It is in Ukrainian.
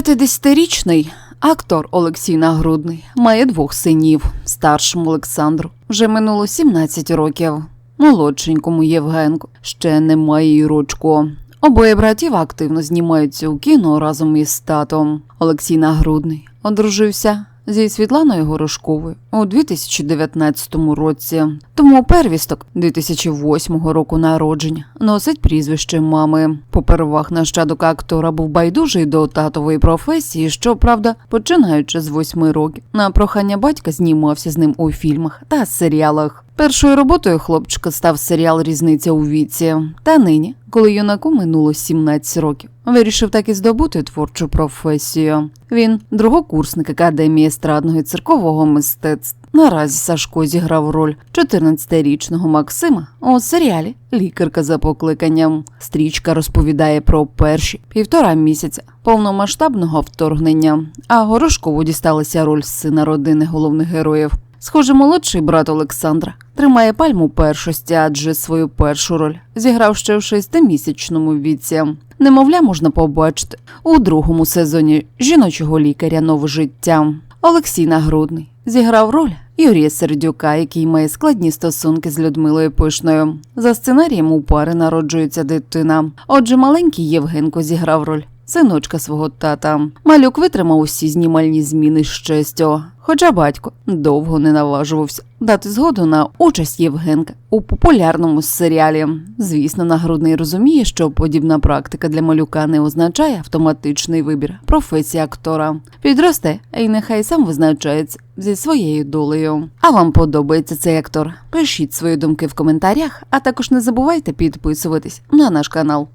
50-річний актор Олексій Нагрудний має двох синів. Старшому Олександру вже минуло 17 років. Молодшенькому Євгенку ще немає й рочку. Обоє братів активно знімаються у кіно разом із татом. Олексій Нагрудний одружився зі Світланою Горошковою у 2019 році. Тому первісток 2008 року народження носить прізвище мами. Попервах нащадок актора був байдужий до татової професії, щоправда, починаючи з восьми років. На прохання батька знімався з ним у фільмах та серіалах. Першою роботою хлопчика став серіал Різниця у віці. Та нині, коли юнаку минуло 17 років, вирішив так і здобути творчу професію. Він другокурсник академії естрадного і циркового мистецтв. Наразі Сашко зіграв роль 14-річного Максима у серіалі Лікарка за покликанням. Стрічка розповідає про перші півтора місяця повномасштабного вторгнення. А Горошкову дісталася роль сина родини головних героїв. Схоже, молодший брат Олександра тримає пальму першості, адже свою першу роль зіграв ще в шестимісячному віці. Немовля можна побачити у другому сезоні жіночого лікаря нове життя. Олексій Нагрудний зіграв роль Юрія Сердюка, який має складні стосунки з Людмилою Пишною. За сценарієм у пари народжується дитина. Отже, маленький Євгенко зіграв роль синочка свого тата. Малюк витримав усі знімальні зміни з честю. Хоча батько довго не наважувався дати згоду на участь Євгенка у популярному серіалі. Звісно, нагрудний розуміє, що подібна практика для малюка не означає автоматичний вибір професії актора. Підросте, і нехай сам визначається зі своєю долею. А вам подобається цей актор? Пишіть свої думки в коментарях, а також не забувайте підписуватись на наш канал.